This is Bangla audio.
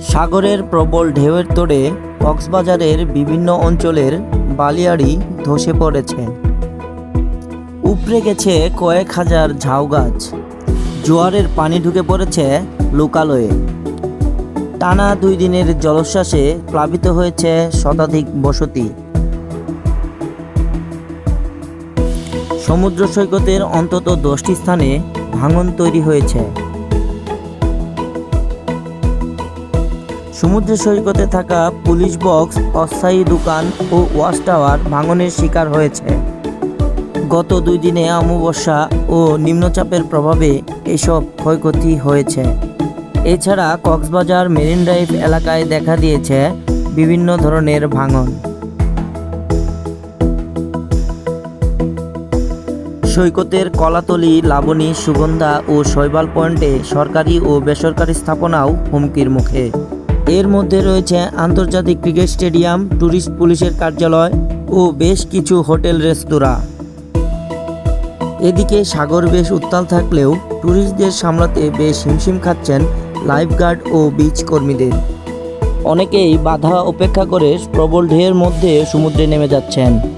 সাগরের প্রবল ঢেউয়ের তোড়ে কক্সবাজারের বিভিন্ন অঞ্চলের বালিয়াড়ি ধসে পড়েছে। উপড়ে গেছে কয়েক হাজার ঝাউ গাছ। জোয়ারের পানি ঢুকে পড়েছে লোকালয়ে। টানা দুই দিনের জলোচ্ছ্বাসে প্লাবিত হয়েছে শতাধিক বসতি। সমুদ্র সৈকতের অন্তত দশটি স্থানে ভাঙন তৈরি হয়েছে। সমুদ্র সৈকতে থাকা পুলিশ বক্স, অস্থায়ী দোকান ও ওয়াশ টাওয়ার ভাঙনের শিকার হয়েছে। গত দুই দিনে অমাবস্যা ও নিম্নচাপের প্রভাবে এসব ক্ষয়ক্ষতি হয়েছে। এছাড়া কক্সবাজার মেরিন ড্রাইভ এলাকায় দেখা দিয়েছে বিভিন্ন ধরনের ভাঙন। সৈকতের কলাতলি, লাবণী, সুগন্ধা ও শৈবাল পয়েন্টে সরকারি ও বেসরকারি স্থাপনাও হুমকির মুখে। এর মধ্যে রয়েছে আন্তর্জাতিক ক্রিকেট স্টেডিয়াম ট্যুরিস্ট পুলিশের কার্যালয় ও বেশ কিছু হোটেল, রেস্তোরাঁ। এদিকে সাগর বেশ উত্তাল থাকলেও ট্যুরিস্টদের সামলাতে বেশ হিমশিম খাচ্ছেন লাইফগার্ড ও বিচ কর্মীদের। অনেকেই বাধা উপেক্ষা করে প্রবল ঢেয়ের মধ্যে সমুদ্রে নেমে যাচ্ছেন।